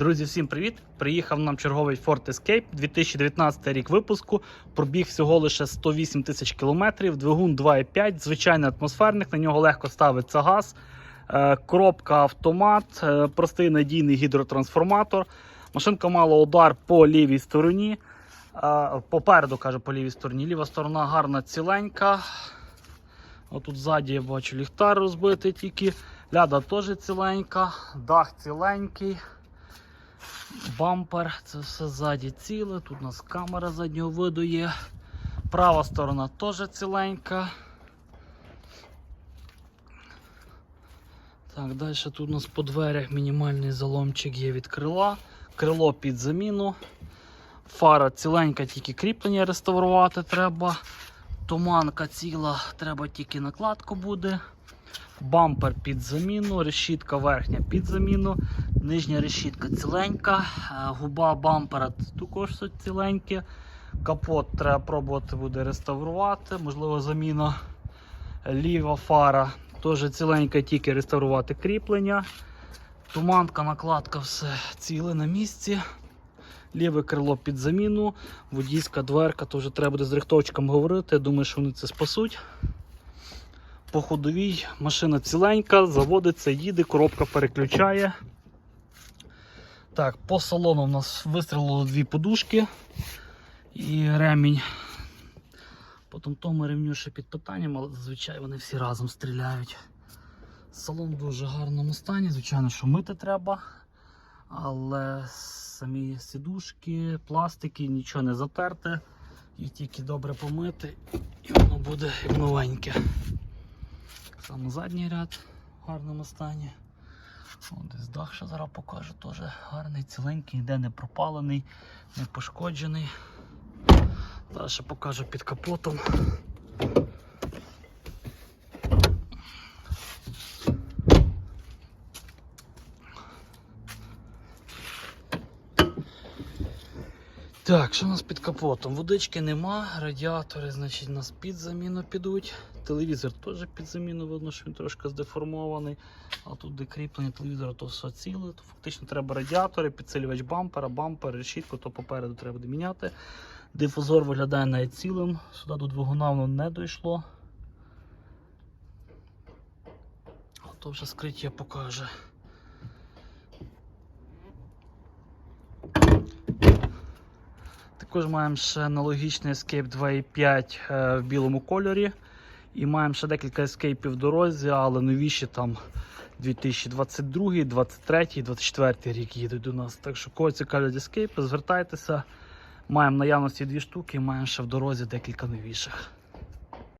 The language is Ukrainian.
Друзі, всім привіт! Приїхав нам черговий Ford Escape 2019 рік випуску. Пробіг всього лише 108 тисяч кілометрів, двигун 2,5, звичайний атмосферник, на нього легко ставиться газ, е, коробка автомат, е, простий надійний гідротрансформатор. Машинка мала удар по лівій стороні. е, Попереду каже по лівій стороні. Ліва сторона гарна ціленька. Отут ззаді я бачу ліхтар розбитий тільки. Ляда теж ціленька, дах ціленький. Бампер, це все ззаді ціле. Тут у нас камера заднього виду є. Права сторона теж ціленька. Так, далі тут у нас по дверях мінімальний заломчик є від крила. Крило під заміну. Фара ціленька, тільки кріплення реставрувати треба. Туманка ціла, треба тільки накладку буде. Бампер під заміну, решітка верхня під заміну, нижня решітка ціленька, е, губа бампера також ціленьке. Капот треба пробувати буде реставрувати, можливо, заміна. Ліва фара теж ціленька, тільки реставрувати кріплення. Туманка, накладка, все ціле на місці. Ліве крило під заміну, водійська дверка, то треба буде з рихтовчиком говорити. Я думаю, що вони це спасуть. По ходовій машина ціленька, заводиться, їде, коробка переключає. Так, по салону у нас вистрілило дві подушки і ремінь. Потім тому ремню ще під питанням, але зазвичай вони всі разом стріляють. Салон в дуже гарному стані, звичайно, що мити треба. Але самі сідушки, пластики, нічого не затерте. Їх тільки добре помити і воно буде новеньке. Само задній ряд в гарному стані. Десь дах ще зараз покажу, теж гарний, ціленький, ніде не пропалений, не пошкоджений. Ще покажу під капотом. Так, що у нас під капотом? Водички нема, радіатори, значить, у нас під заміну підуть. Телевізор теж під заміну, видно, що він трошки здеформований. А тут де кріплення телевізора, то все ціле. То фактично треба радіатори, підсилювач бампера, бампер, решітку, то попереду треба міняти. Дифузор виглядає навіть цілим. Сюди до двигуна воно не дійшло. А то вже скриття покаже. Також маємо ще аналогічний Escape 2.5 е, в білому кольорі. І маємо ще декілька ескейпів в дорозі, але новіші там 2022, 23, 24 рік їдуть до нас. Так що кого цікавлять ескейпи, звертайтеся. Маємо наявності дві штуки, маємо ще в дорозі декілька новіших.